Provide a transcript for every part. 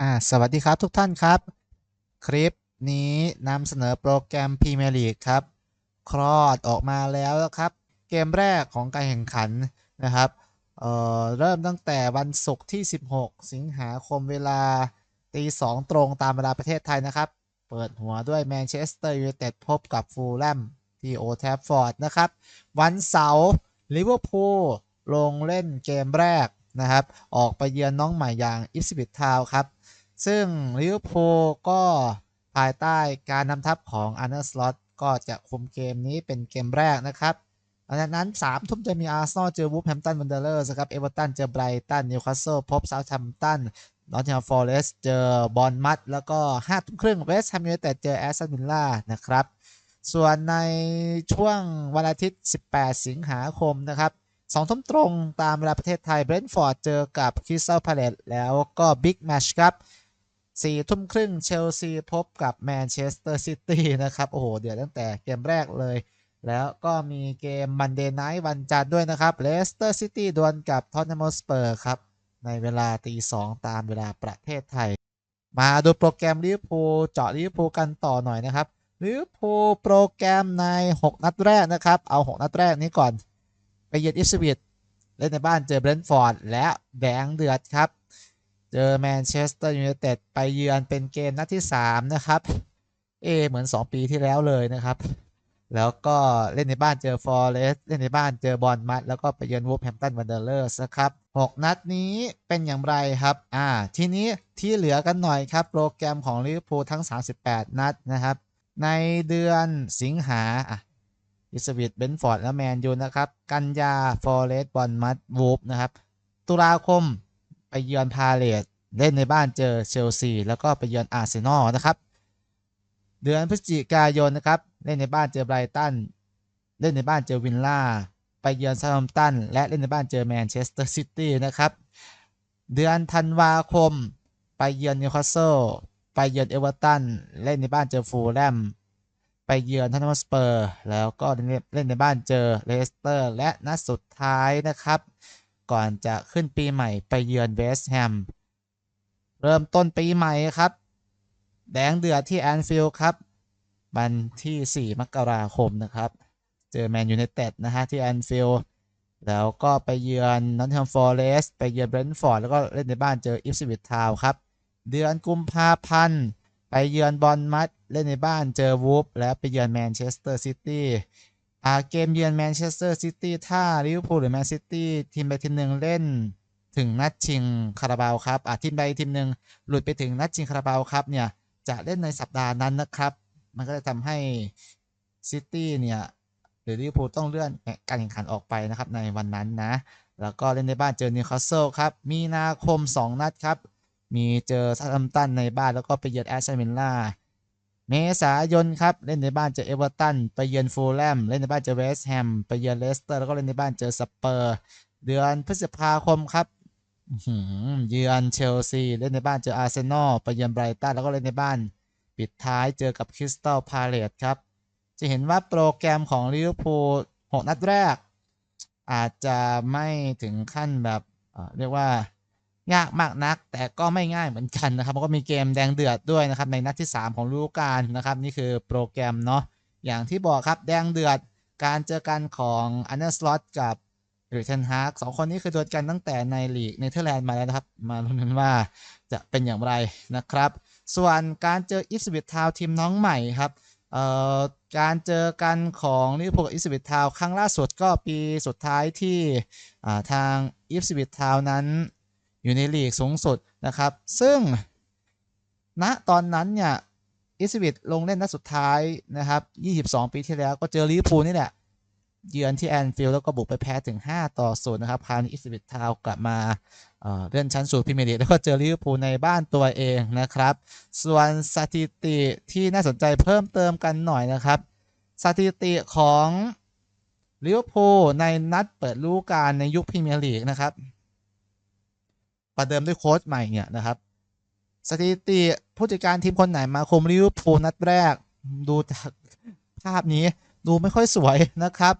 อ่าสวัสดีครับทุกท่านครับ คลิปนี้นำเสนอโปรแกรมพรีเมียร์ลีกครับ คลอดออกมาแล้วครับ เกมแรกของการแข่งขันนะครับเอ่อเริ่มตั้งแต่วันศุกร์ที่ 16 สิงหาคมเวลาตีสองตรงตามเวลาประเทศไทยนะครับ เปิดหัวด้วยแมนเชสเตอร์ยูไนเต็ดพบกับฟูลแลมที่โอแทฟฟอร์ดนะครับ วันเสาร์ลิเวอร์พูลลงเล่นเกมแรกนะครับ ออกไปเยือนน้องใหม่อย่างอิฟสบิททาวครับ ซึ่งลิเวอร์พูลก็ภายใต้การนำทัพของอันเดอร์สล็อตก็จะคุมเกมนี้เป็นเกมแรกนะครับหลังจากนั้น3ทุ่มจะมีอาร์เซนอลเจอวูฟแฮมตันวันเดอร์เลอร์ครับ เอเวอร์ตันเจอไบรตัน นิวคาสเซิลพบเซาท์แฮมตันนอตติงแฮมฟอร์เรสต์เจอบอลมัดแล้วก็5ทุ่มครึ่งเวสต์แฮมยูไนเต็ดเจอแอสตันวิลล่านะครับ ส่วนในช่วงวันอาทิตย์ 18 สิงหาคมนะครับสองทุ่มตรงตามเวลาประเทศไทยเบรนท์ฟอร์ดเจอกับคริสตัลพาเลตแล้วก็บิ๊กแมชครับ สี่ทุ่มครึ่งเชลซีพบกับแมนเชสเตอร์ซิตี้นะครับ โอ้โห เดี๋ยวตั้งแต่เกมแรกเลย แล้วก็มีเกมมันเดย์ไนท์วันจันทร์ด้วยนะครับเลสเตอร์ซิตี้ดวลกับทอตแนมสเปอร์ครับ ในเวลาตีสองตามเวลาประเทศไทย มาดูโปรแกรมลิเวอร์พูลเจาะลิเวอร์พูลกันต่อหน่อยนะครับลิเวอร์พูลโปรแกรมใน 6 นัดแรกนะครับ เอา 6 นัดแรกนี้ก่อน ไปเยือนอิสวิตเล่นในบ้านเจอเบรนท์ฟอร์ดและแดงเดือดครับ เจอแมนเชสเตอร์ยูไนเต็ดไปเยือนเป็นเกมนัดที่ 3 นะครับ เอ เหมือน 2 ปีที่แล้วเลยนะครับ แล้วก็เล่นในบ้านเจอฟอร์เรสเล่นในบ้านเจอบอลมัด แล้วก็ไปเยือนวูฟแฮมป์ตันวันเดอร์เลอร์สครับ 6 นัดนี้เป็นอย่างไรครับ อ่า ทีนี้ที่เหลือกันหน่อยครับ โปรแกรมของลิเวอร์พูลทั้ง 38 นัดนะครับ ในเดือนสิงหาอะอิสวิตเบนฟอร์ดและแมนยูนะครับ กันยาฟอร์เรสบอลมัดวูฟนะครับ ตุลาคม ไปเยือนพาเลตเล่นในบ้านเจอเชลซี แล้วก็ไปเยือนอาร์เซนอลนะครับเดือนพฤศจิกายนนะครับเล่นในบ้านเจอไบรตันเล่นในบ้านเจอวินล่าไปเยือนซาร์มตันและเล่นในบ้านเจอแมนเชสเตอร์ซิตี้นะครับเดือนธันวาคม ไปเยือนนิวคาสเซิลไปเยือนเอเวอร์ตันเล่นในบ้านเจอฟูลแลมไปเยือนทันนสเปอร์ แล้วก็เล่นในบ้านเจอเลสเตอร์ และนัดสุดท้ายนะครับ ก่อนจะขึ้นปีใหม่ไปเยือนเวสต์แฮม เริ่มต้นปีใหม่ครับ แดงเดือดที่แอนฟิลด์ครับ วันที่ 4 มกราคมนะครับ เจอแมนยูไนเต็ดนะฮะที่แอนฟิลด์แล้วก็ไปเยือนนอตแฮมฟอร์เรสต์ไปเยือนเบรนท์ฟอร์ดแล้วก็เล่นในบ้านเจออิฟสวิตทาวครับ เดือนกุมภาพันธ์ไปเยือนบอลมัดเล่นในบ้านเจอวูฟแล้วไปเยือนแมนเชสเตอร์ซิตี้ อ่าเกมเยือนแมนเชสเตอร์ซิตี้ถ้าลิเวอร์พูลหรือแมนซิตี้ทีมใดทีมหนึ่งเล่นถึงนัดชิงคาราบาวครับอ่าทีมใดทีมหนึ่งหลุดไปถึงนัดชิงคาราบาวครับเนี่ยจะเล่นในสัปดาห์นั้นนะครับ มันก็จะทำให้ซิตี้เนี่ยหรือลิเวอร์พูลต้องเลื่อนการแข่งขันออกไปนะครับในวันนั้นนะ แล้วก็เล่นในบ้านเจอนิวคาสเซิลครับ มีนาคม 2 นัดครับ มีเจอซาทัมตันในบ้านแล้วก็ไปเยือนแอสตันวิลล่า เมษายนครับ เล่นในบ้านเจอเอเวอร์ตันไปเยือนฟูลแลมเล่นในบ้านเจอเวสต์แฮมไปเยือนเลสเตอร์แล้วก็เล่นในบ้านเจอสเปอร์ เดือนพฤษภาคมครับเยือนเชลซีเล่นในบ้านเจออาร์เซนอลไปเยือนไบรตันแล้วก็เล่นในบ้าน ปิดท้ายเจอกับคริสตัลพาเลตครับ จะเห็นว่าโปรแกรมของลิเวอร์พูล6นัดแรก อาจจะไม่ถึงขั้นแบบเรียกว่า ยากมากนัก แต่ก็ไม่ง่ายเหมือนกันนะครับเพราะก็มีเกมแดงเดือดด้วยนะครับในนัดที่ 3 ของฤดูกาลนะครับนี่คือโปรแกรมเนาะอย่างที่บอกครับแดงเดือดการเจอกันของอันเดอร์สล็อตกับหรือเทนฮากสองคนนี้เคยโดนกันตั้งแต่ในลีกเนเธอร์แลนด์มาแล้วนะครับ มาลุ้นกันว่าจะเป็นอย่างไรนะครับ ส่วนการเจออิสบิททาวทีมน้องใหม่ครับเอ่อการเจอกันของลิเวอร์พูลกับอิสบิททาวครั้งล่าสุดก็ปีสุดท้ายที่อ่าทางอิสบิททาวนั้น อยู่ในลีกสูงสุดนะครับ ซึ่งณตอนนั้นเนี่ยอิสบิทลงเล่นนัดสุดท้ายนะครับ 22 ปีที่แล้วก็เจอลิเวอร์พูลนี่แหละ เยือนที่แอนฟิลด์แล้วก็บุกไปแพ้ถึง 5 ต่อ0นะครับครานอิสบิททาวกลับมาเเลื่อนชั้นสู่พรีเมียร์ลีกแล้วก็เจอลิเวอร์พูลในบ้านตัวเองนะครับ ส่วนสถิติที่น่าสนใจเพิ่มเติมกันหน่อยนะครับ สถิติของลิเวอร์พูลในนัดเปิดฤดูกาลในยุคพรีเมียร์ลีกนะครับ ประเดิมด้วยโค้ชใหม่เนี่ยนะครับสถิติผู้จัดการทีมคนไหนมาคุมลิเวอร์พูลนัดแรก ดูจากภาพนี้ดูไม่ค่อยสวยนะครับ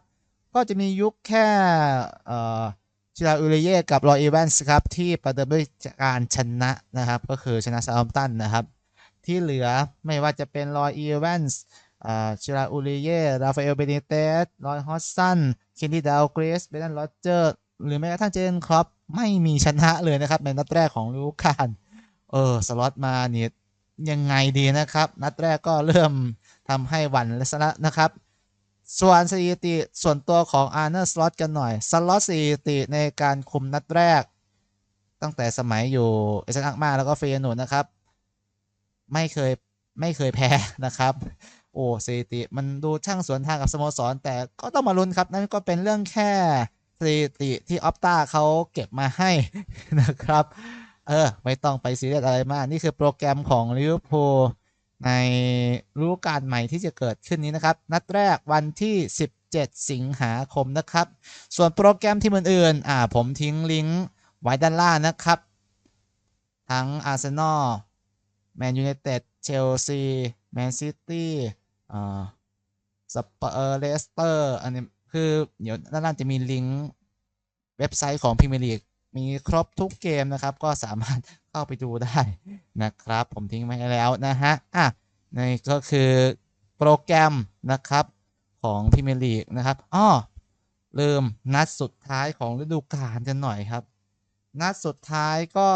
ก็จะมียุคแค่ชิราอุเลเย่กับรอยอีแวนส์ครับ ที่ประเดิมด้วยการชนะนะครับ ก็คือชนะซาอัมตันนะครับ ที่เหลือไม่ว่าจะเป็นรอยอีแวนส์ชิราอุเลเย่ราฟาเอลเบเนเตสรอยฮอสซันเคนดี้ดาวเกรสเบรนด์โรเจอร์หรือแม้กระทั่งเจนครอป ไม่มีชนะเลยนะครับ ในนัดแรกของฤดูกาลเออสล็อตมาเนี่ยยังไงดีนะครับ นัดแรกก็เริ่มทำให้หวั่นและสนะนะครับ ส่วนสถิติส่วนตัวของอาร์เนอร์สล็อตกันหน่อยสล็อตสถิติในการคุมนัดแรก ตั้งแต่สมัยอยู่เอเซนอักมาแล้วก็เฟยนูนนะครับ ไม่เคยไม่เคยแพ้นะครับโอ้สถิติมันดูช่างสวนทางกับสโมสร แต่ก็ต้องมาลุ้นครับ นั่นก็เป็นเรื่องแค่ สถิติที่ออฟตาเขาเก็บมาให้นะครับ เออ ไม่ต้องไปซีเรียสอะไรมาก นี่คือโปรแกรมของลิเวอร์พูลในฤดูกาลใหม่ที่จะเกิดขึ้นนี้นะครับ นัดแรกวันที่ 17 สิงหาคมนะครับ ส่วนโปรแกรมที่อื่นๆอ่า ผมทิ้งลิงก์ไว้ด้านล่างนะครับ ทั้งอาร์เซนอลแมนยูไนเต็ดเชลซีแมนซิตี้อ่าสเปอร์เลสเตอร์อันนี้ คือเดี๋ยวด้านล่างจะมีลิงก์เว็บไซต์ของพรีเมียร์ลีกมีครบทุกเกมนะครับ ก็สามารถเข้าไปดูได้นะครับ ผมทิ้งไว้แล้วนะฮะอะนี่ก็คือโปรแกรมนะครับของพรีเมียร์ลีกนะครับอ้อลืมนัดสุดท้ายของฤดูกาลกันหน่อยครับ นัดสุดท้ายก็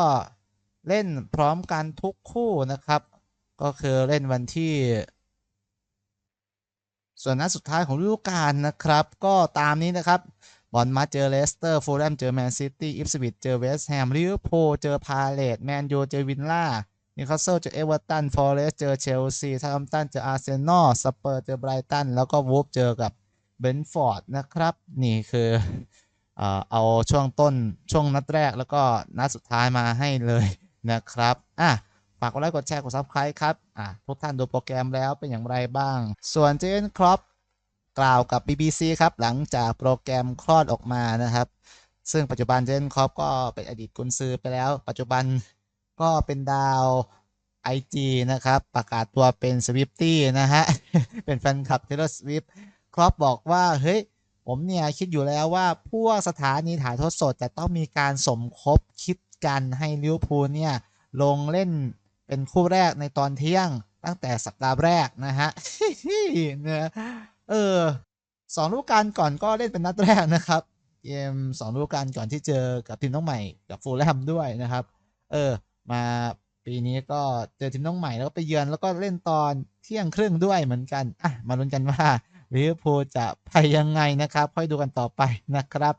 เล่นพร้อมกันทุกคู่นะครับ ก็คือเล่นวันที่ ส่วนนัดสุดท้ายของฤดูกาลนะครับ ก็ตามนี้นะครับบอลมาเจอเลสเตอร์ฟูลแลมเจอแมนซิตี้อิฟสวิตเจอเวสต์แฮมลิเวอร์พูลเจอพาเลตแมนยูเจอวินล่านิวคาสเซิลเจอเอเวอร์ตันฟอเรสต์เจอเชลซีทารัมตันเจออาร์เซนอลสเปอร์เจอไบรตันแล้วก็วูฟเจอกับเบนฟอร์ดนะครับ นี่คือเอ่อเอาช่วงต้นช่วงนัดแรกแล้วก็นัดสุดท้ายมาให้เลยนะครับ อะ ฝากกดไลค์กดแชร์กดซับสไครต์ครับอะทุกท่านดูโปรแกรมแล้วเป็นอย่างไรบ้าง ส่วนเจนครอปกล่าวกับ BBC ครับหลังจากโปรแกรมคลอดออกมานะครับ ซึ่งปัจจุบันเจนครอปก็เป็นอดีตกุนซือไปแล้ว ปัจจุบันก็เป็นดาว IG นะครับ ประกาศตัวเป็นสวิฟตี้นะฮะ เป็นแฟนคลับเทเลสวิฟครอปบอกว่า เฮ้ย ผมเนี่ย คิดอยู่แล้วว่า พวกสถานีถ่ายทอดสด จะต้องมีการสมคบคิดกันให้ลิเวอร์พูลเนี่ย ลงเล่น เป็นคู่แรกในตอนเที่ยงตั้งแต่สัปดาห์แรกนะฮะเนี่ยเออสองฤดูกาลก่อนก็เล่นเป็นนัดแรกนะครับเกมสองฤดูกาลก่อนที่เจอกับทีมน้องใหม่กับฟูลแลมด้วยนะครับ เออ มาปีนี้ก็เจอทีมน้องใหม่แล้วก็ไปเยือนแล้วก็เล่นตอนเที่ยงครึ่งด้วยเหมือนกันอะมาลุ้นกันว่าลิเวอร์พูลจะไปยังไงนะครับ ค่อยดูกันต่อไปนะครับ